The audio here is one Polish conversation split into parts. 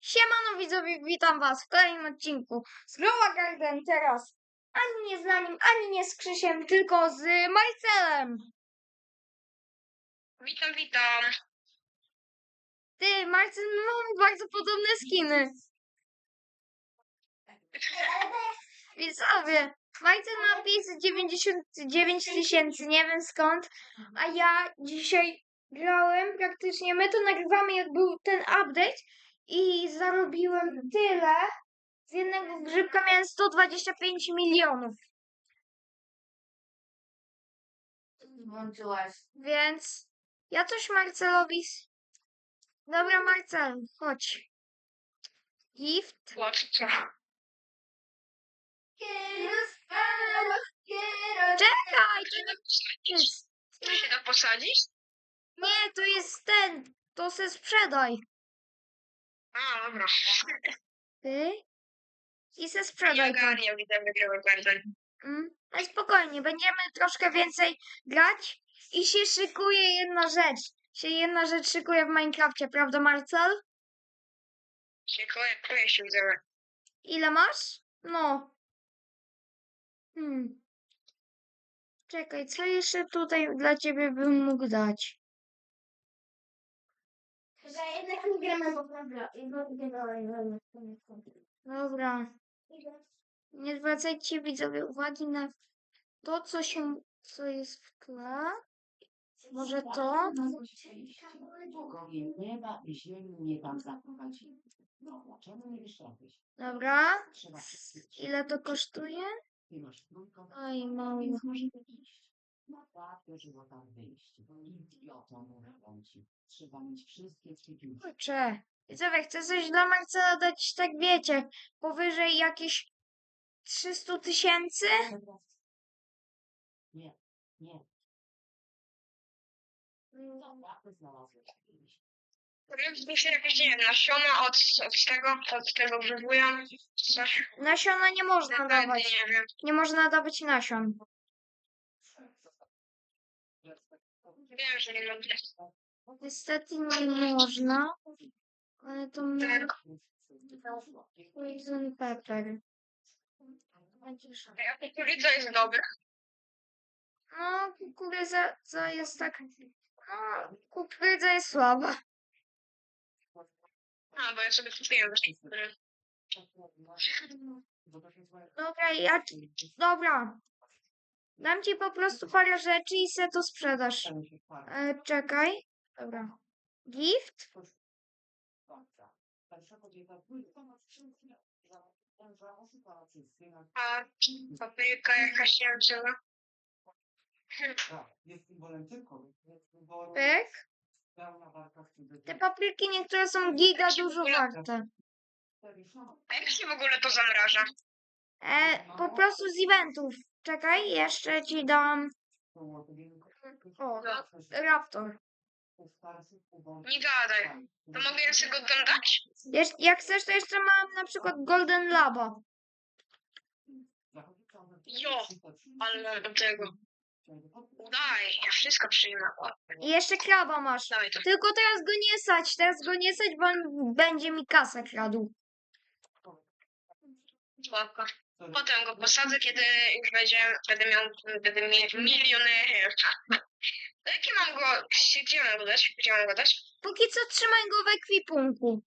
Siemano widzowie, witam was w kolejnym odcinku z Growa Garden teraz. Ani nie z Lanim, ani nie z Krzysiem, tylko z Marcelem. Witam, witam. Ty, Marcel, my mamy bardzo podobne skiny. Widzowie, Marcel ma 599 tysięcy, nie wiem skąd, a ja dzisiaj grałem praktycznie, my to nagrywamy jak był ten update i zarobiłem tyle, z jednego grzybka miałem 125 milionów, Włączyłaś. więc ja coś Marcelowi... s- Dobra Marcel, chodź. Gift. Łatwo. Czekaj, to. To się da posadzić? Nie, to jest ten, to se sprzedaj. A, dobra. Ty? I se sprzedaj to. ogarniam, widzę, wygrałem bardzo. Mm, ale spokojnie, będziemy troszkę więcej grać i się szykuje jedna rzecz. Się jedna rzecz szykuje w Minecrafcie, prawda Marcel? Dziękuję, dziękuję się widzę. Ile masz? No. Hmm. Czekaj, co jeszcze tutaj dla ciebie bym mógł dać? Że jednak nie gramy po Dobra. Nie zwracajcie widzowie uwagi na to, co się, co jest w tle. Może to? Długo nieba i ziemi nie tam. No, czemu nie wyszłabyś? Dobra. Trzeba się Ile to kosztuje? Oj, mało. więc możemy iść. No tak, było tam wyjść. Idiotą mówią ci. Trzeba mieć wszystkie ćwiczenia. Kurczę. Widzowie, chcę coś dla Marcela dać, tak wiecie, powyżej jakieś 300 tysięcy? Nie, nie. To znalazłeś jakieś. Mi się jakieś, nie wiem, nasiona od, od tego, od tego grzybują. Coś. Nasiona nie można Naprawdę dawać. nie wiem. Nie można dawać nasion. Wiem, że nie mogę. Niestety nie można. Ale to ma Tak. poison pepper. A kukurydza jest dobra. No, kukurydza to jest tak... No, kukurydza jest słaba. A, bo ja sobie kupiłem właśnie. Dobra, ja... Dobra. Dam ci po prostu parę rzeczy i se to sprzedasz. E, czekaj. Dobra. Gift? A papryka jakaś się wzięła. Pyk. Te papryki niektóre są giga dużo warte. A jak się w ogóle to zamraża? E, po prostu z eventów. Czekaj, jeszcze ci dam o, Raptor. Nie gadaj. To mogę ja sobie go tam dać? Jesz, jak chcesz, to jeszcze mam na przykład Golden Laba. Jo, ale do tego. Daj, ja wszystko przyjmę. I jeszcze kraba masz. Dawaj to. Tylko teraz go nie sać, teraz go nie sać, bo on będzie mi kasę kradł. Spoko. Potem go posadzę, kiedy już będzie, będę miał, będę mieć miliony. To jaki mam go, gdzie mam go dać? Gdzie mam go dać? Póki co trzymaj go w ekwipunku.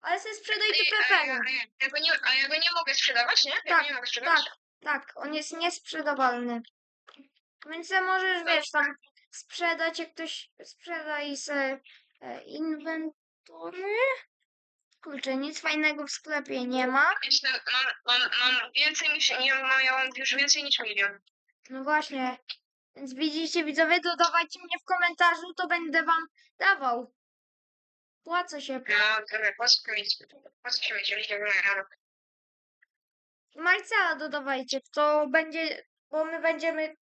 Ale se sprzedaj tu pepera. a, ja, ja go nie, a ja go nie mogę sprzedawać, nie? Ja Tak, nie mogę sprzedawać? Tak, tak, on jest niesprzedawalny. Więc se możesz, wiesz, tam sprzedać, jak ktoś sprzeda i se e, inwentory. Kurczę, nic fajnego w sklepie nie ma. No, mam, mam, mam więcej niż, nie mam, ja mam już więcej niż milion. No właśnie. Więc widzicie, widzowie, dodawajcie mnie w komentarzu, to będę wam dawał. Płacę się. No, dobra, co się Marcela dodawajcie, to będzie, bo my będziemy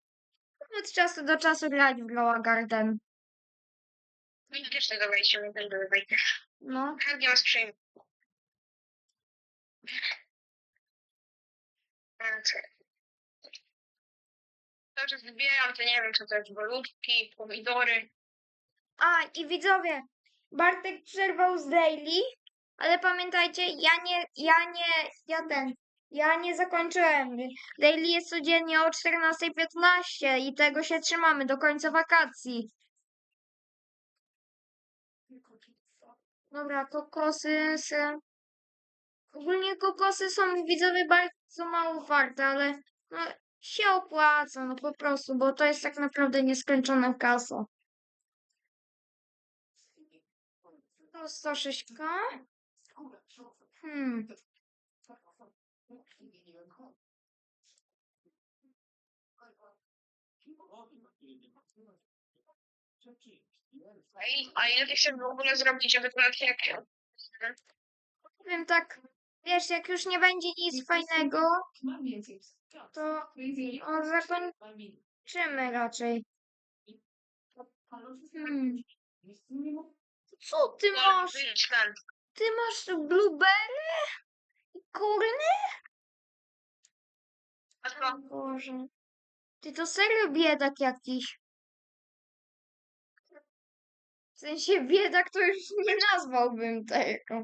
od czasu do czasu grać w Growa Garden. No i też dodawajcie, my też dodawajcie. No. Chętnie was przyjmę. Cały czas wybieram, to nie wiem, co to jest, bolutki, pomidory. A, i widzowie, Bartek przerwał z daily, Ale pamiętajcie, ja nie, ja nie, ja ten, ja nie zakończyłem. Daily jest codziennie o 14.15 i tego się trzymamy do końca wakacji. Dobra, kokosy. se- Ogólnie kokosy są widzowie bardzo mało warte, ale no, się opłaca, no po prostu, bo to jest tak naprawdę nieskończona kasa. To 106k. Hmm. A il- A ile chcesz w ogóle zrobić, żeby to jak Powiem tak, wiesz, jak już nie będzie nic fajnego, to o, zakończymy raczej. Hmm. Co ty masz? Ty masz blueberry? I kurny? Co? Boże. Ty to serio biedak jakiś. W sensie biedak to już nie nazwałbym tego.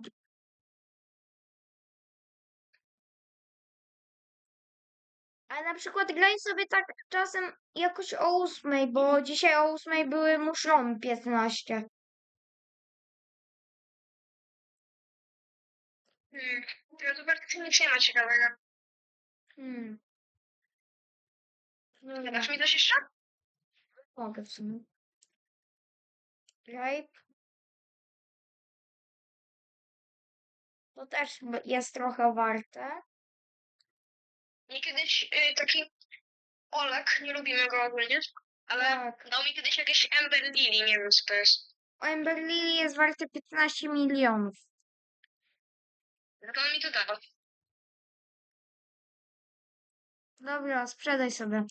Ale na przykład graj sobie tak czasem jakoś o ósmej, bo dzisiaj o ósmej były muszą 15. Hmm. Ja to bardzo nic nie ma ciekawego. Hmm. Nie Dobra, dasz mi coś jeszcze? mogę w sumie. Grape. To też jest trochę warte. Nie kiedyś y, taki Olek, nie lubimy go ogólnie, ale Tak. dał mi kiedyś jakieś Ember Lily, nie wiem co to jest. Ember Lily jest warte 15 milionów. No to on mi to dał. Dobra, sprzedaj sobie.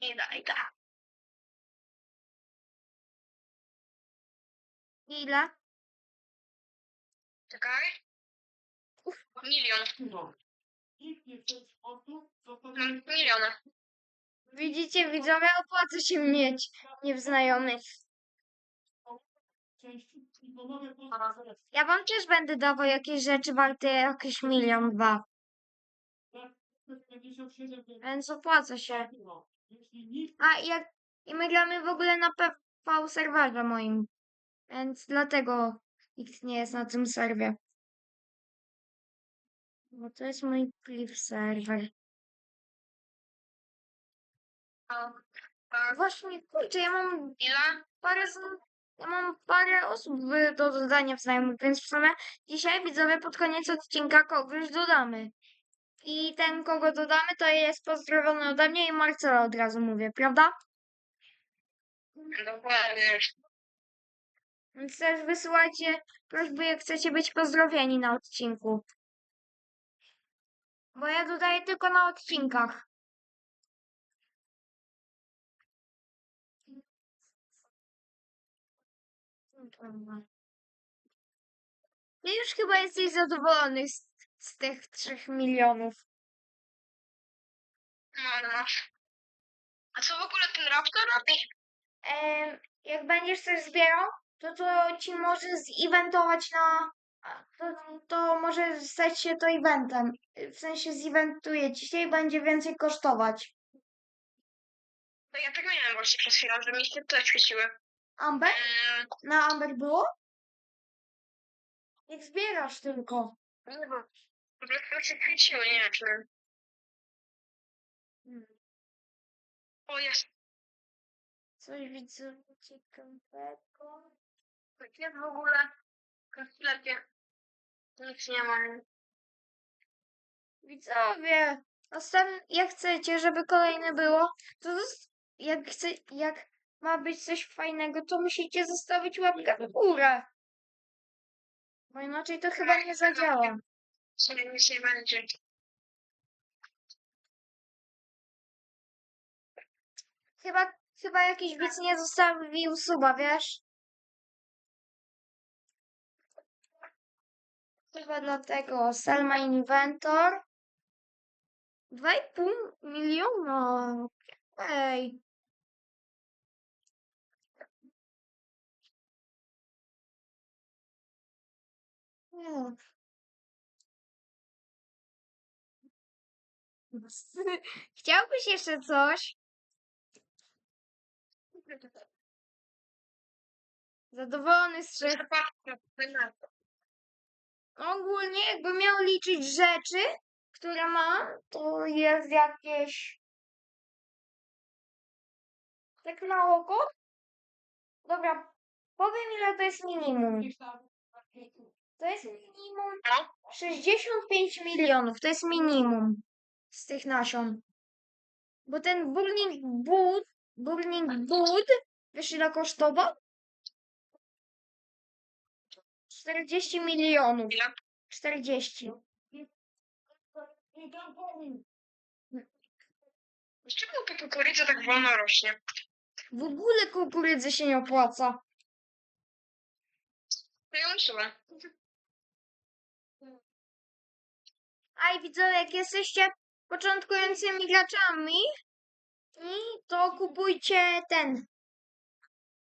Nie daj, da. Ile? Czekaj. Milion. Mam miliona. Widzicie, widzowie, opłaca się mieć niewnajomych. Ja wam też będę dawał jakieś rzeczy warte jakieś milion, dwa. Więc opłaca się. A jak i my gramy w ogóle na PV serwerze moim. Więc dlatego nikt nie jest na tym serwie. Bo to jest mój cliff serwer. A, a, Właśnie, kurczę, ja mam ile? parę, z- ja mam parę osób w- do dodania w znajomych, więc w sumie dzisiaj widzowie pod koniec odcinka kogoś dodamy. I ten, kogo dodamy, to jest pozdrowiony ode mnie i Marcela od razu mówię, prawda? Dokładnie. Więc też wysyłajcie prośby, jak chcecie być pozdrowieni na odcinku. Bo ja dodaję tylko na odcinkach. Ty już chyba jesteś zadowolony z, z tych trzech milionów. No, no. A co w ogóle ten raptor robi? Em, jak będziesz coś zbierał, to to ci może zeventować na... To, to może stać się to eventem. W sensie zeventuje i będzie więcej kosztować. No ja tak miałem właśnie przez chwilę, że mi się tutaj świeciły. Amber? Eee, Na Amber było? Jak zbierasz tylko. nie wiem. Po prostu się świeciły, nie wiem czy... Hmm. O, jest. Coś widzę ciekawego. Tak jest w ogóle w sklepie. Nic nie ma. Widzowie, następny, jak chcecie, żeby kolejne było, to jak, chce, jak ma być coś fajnego, to musicie zostawić łapkę w górę. Bo inaczej to chyba nie zadziała. Sobie nic nie będzie. Chyba, chyba jakiś widz nie zostawił suba, wiesz? Chyba dlatego. Selma Inventor. 2,5 miliona. Ej. Mm. Chciałbyś jeszcze coś? Zadowolony z trzech. Ogólnie jakby miał liczyć rzeczy, które mam, to jest jakieś tak na oko. Dobra, powiem ile to jest minimum. To jest minimum No, 65 milionów. To jest minimum z tych nasion. Bo ten Burning Wood, Burning Wood, wiesz ile kosztował? 40 milionów. ile? 40. Dlaczego ta kukurydza tak wolno rośnie? W ogóle kukurydzy się nie opłaca. To ją usuwam. A i widzowie, jak jesteście początkującymi graczami, i to kupujcie ten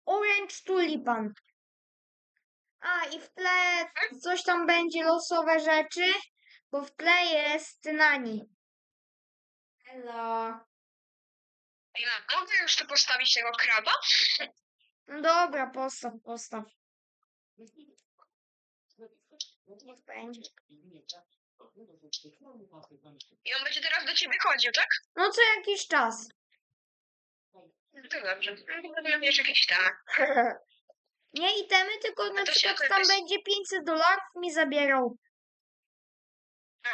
Orange Tulipan. A i w tle coś tam będzie losowe rzeczy, bo w tle jest Nani. Hello. Ja mogę już tu postawić tego kraba? No dobra, postaw, postaw. Niech będzie. I on będzie teraz do ciebie chodził, tak? No co jakiś czas. No to dobrze. No to będę mieć jakieś tam. Nie itemy, tylko na to się przykład tam będzie 500 dolarów mi zabierał. A.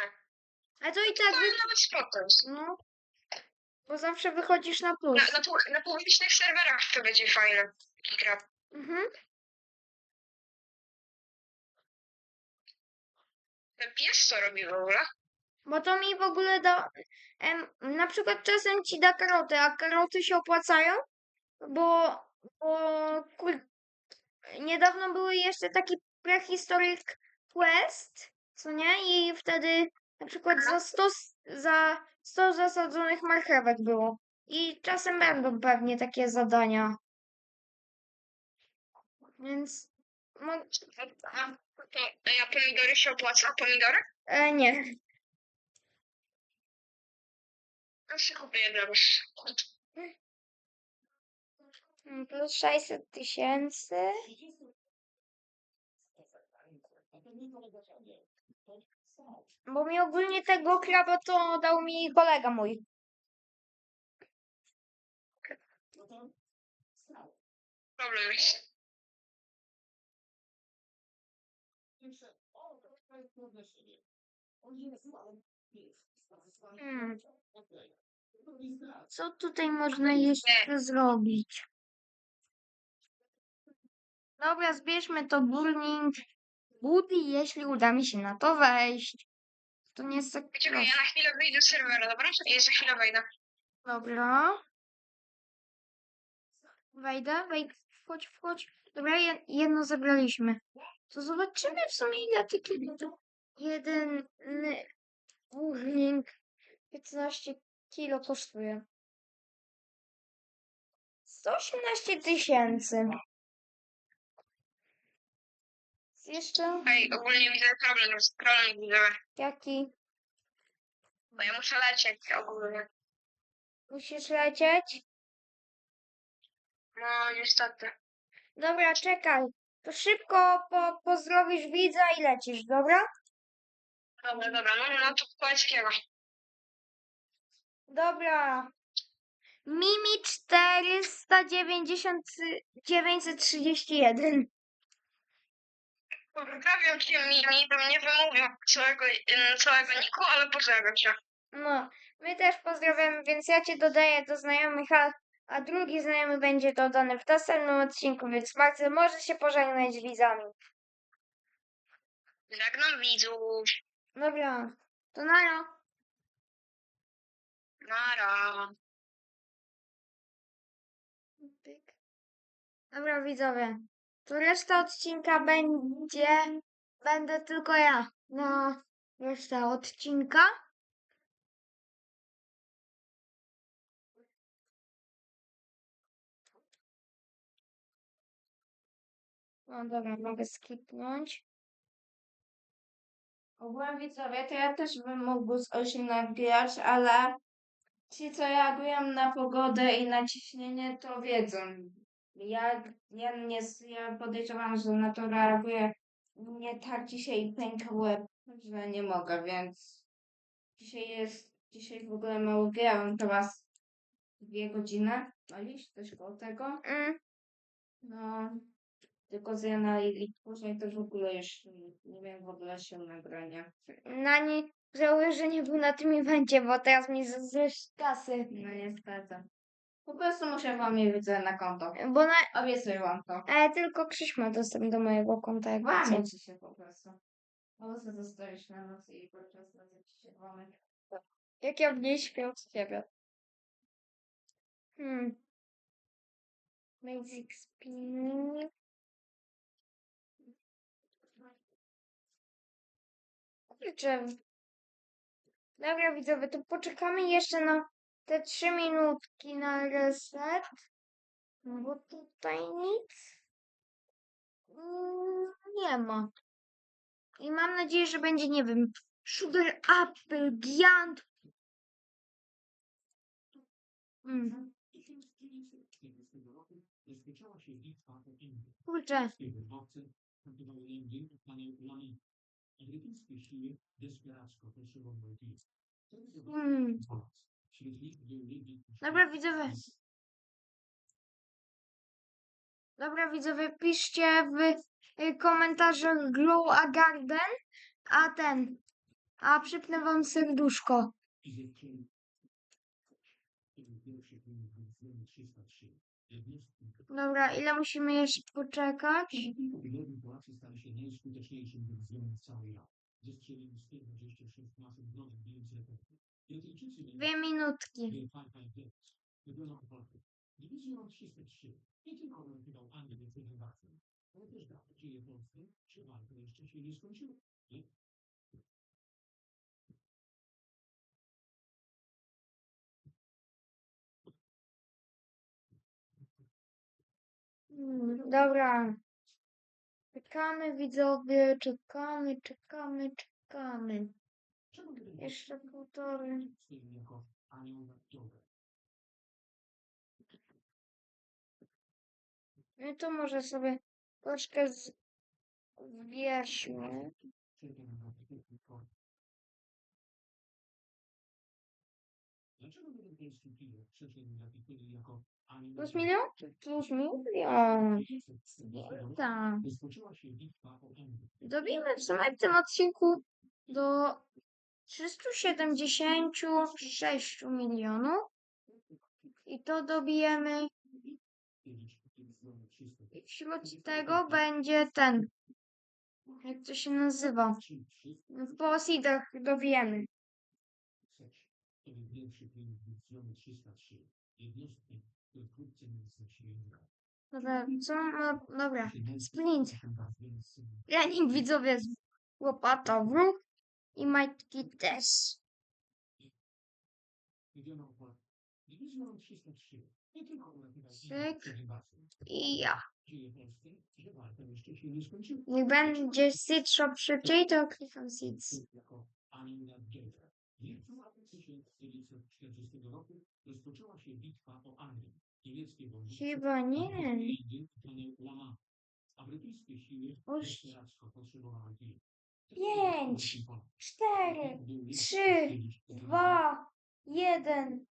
A to i To tak, wy... nawet spoko no, bo zawsze wychodzisz na plus. Na, na, pu- na publicznych serwerach to będzie fajne. Krab. Mhm. Ten pies co robi w ogóle? Bo to mi w ogóle da, em, na przykład czasem ci da karoty, a karoty się opłacają, bo, bo kur... niedawno były jeszcze taki prehistoric quest, co nie? I wtedy na przykład za 100, s- za 100 zasadzonych marchewek było. I czasem będą pewnie takie zadania. Więc, mo... A, to, a pomidory się opłaca? Pomidory? e, nie. Ja sobie kupię jedno. Mm, Plus 600 tysięcy. Bo mi ogólnie tego kraba to dał mi kolega mój. Hmm. Co tutaj można jeszcze zrobić? Dobra, zbierzmy to burning booty, jeśli uda mi się na to wejść. To nie jest tak Czekaj, ja na chwilę wyjdę z serwera, dobra? I za chwilę wejdę. Dobra. Wejdę, wejdę, wchodź, wchodź. Dobra, je- jedno zebraliśmy. To zobaczymy w sumie ile tych kilogramów. Jeden burning 15 kilo kosztuje. 118 tysięcy. Jeszcze Ej, ogólnie widzę problem, problem widzę. jaki? Bo ja muszę lecieć ogólnie. Musisz lecieć? No, niestety. Dobra, czekaj. To szybko po, pozdrowisz widza i lecisz, dobra? Dobra, dobra, no, no to poleckiego. Dobra. Mimi 490 931. Pozdrawiam cię, Mimi, bym nie wymówił całego, całego niku, ale pozdrawiam cię. No, my też pozdrawiamy, więc ja cię dodaję do znajomych, a, a drugi znajomy będzie dodany w następnym odcinku, więc bardzo może się pożegnać z widzami. Żegnam widzów. Dobra, to nara. Nara. Dobra, widzowie. To reszta odcinka będzie. Będę tylko ja. Na resztę odcinka. No dobra, mogę skipnąć. Ogółem widzowie, to ja też bym mógł z 8 nabijać, ale ci, co reagują na pogodę i na ciśnienie, to wiedzą. Ja, ja, nie, ja podejrzewam, że na to reaguję nie tak dzisiaj pęka łeb, że nie mogę, więc dzisiaj jest, dzisiaj w ogóle mało grałem, teraz dwie godziny, no iść coś koło tego. No, tylko z Jana i później to w ogóle już nie, nie miałem w ogóle się nagrania. Na niej żałuję, że nie był na tym evencie, bo teraz mi z- zjesz kasy. No niestety. Po prostu muszę wam je widzę na konto. Bo na, Obiecuję wam to. e, tylko Krzyś ma dostęp do mojego konta, jak chce. Łamię ci się po prostu. Po prostu zostawisz na noc i podczas nocy ci się łamać. Jak ja w niej śpię z ciebie. Hmm. Basic spinning. Kurczę. Dobra widzowie, to poczekamy jeszcze na te trzy minutki na reset. No bo tutaj nic mm, nie ma. I mam nadzieję, że będzie, nie wiem, Sugar Apple, Giant. Mm. Kurczę. Mm. Dobra, widzowie. Dobra widzowie, piszcie w y, komentarzach Glow a Garden, a ten, a przypnę wam serduszko. I zechcieli. To był pierwszy film w 303. Jednostki Dobra, ile musimy jeszcze poczekać? Pilotem Polacy stali się najskuteczniejszym dywizjonem w całej Iranie. Zestrzelili 126 maszyn broni, bijąc rekordy. Brytyjczycy mieli Dwie minutki. Five Five Days. Wyglądał to Polskę. Dywizjon 303 nie tylko uratował Anglię przed inwazją, ale też dał nadzieję Polsce, że walka jeszcze się nie skończyła. Nie? Mm, Dobra. Czekamy widzowie, czekamy, czekamy, czekamy. Jeszcze drogę? No to może sobie troszkę z... Na Plus milion? Plus milion. Tak. O Anglię. Dobijmy w w tym odcinku do 376 milionów. I to dobijemy. I wśród tego będzie ten. Jak to się nazywa? W Posidach dobijemy. To był pierwszy film dywizjonu 303. Jednostki, które wkrótce nazywa się Indra. Dobra, co ma... Dobra. Splint. Więc Trening widzowie z łopata w ruch. you might get this. Six. Yeah. You będzie seed shop potato, klikam seeds. Chyba nie. Brytyjskie siły Oś... potrzebowały. Pięć, cztery, trzy, Dwa, jeden.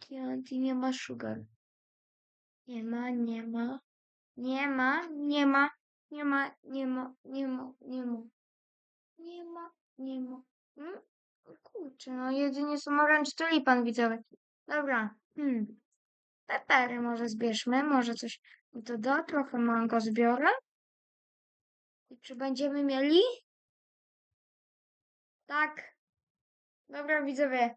Chianti, nie ma Sugar. Nie ma, nie ma. Nie ma, nie ma, nie ma, nie ma, nie ma, nie ma. Nie ma, nie ma. Hmm? Kurczę, no jedynie są orange tulipan widzowie. Dobra. Hmm. Pepery może zbierzmy, może coś to da, trochę mango zbiorę. I czy będziemy mieli? Tak. Dobra, widzowie.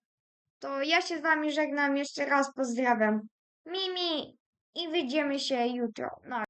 To ja się z wami żegnam. Jeszcze raz pozdrawiam. Mimi! I widzimy się jutro. No.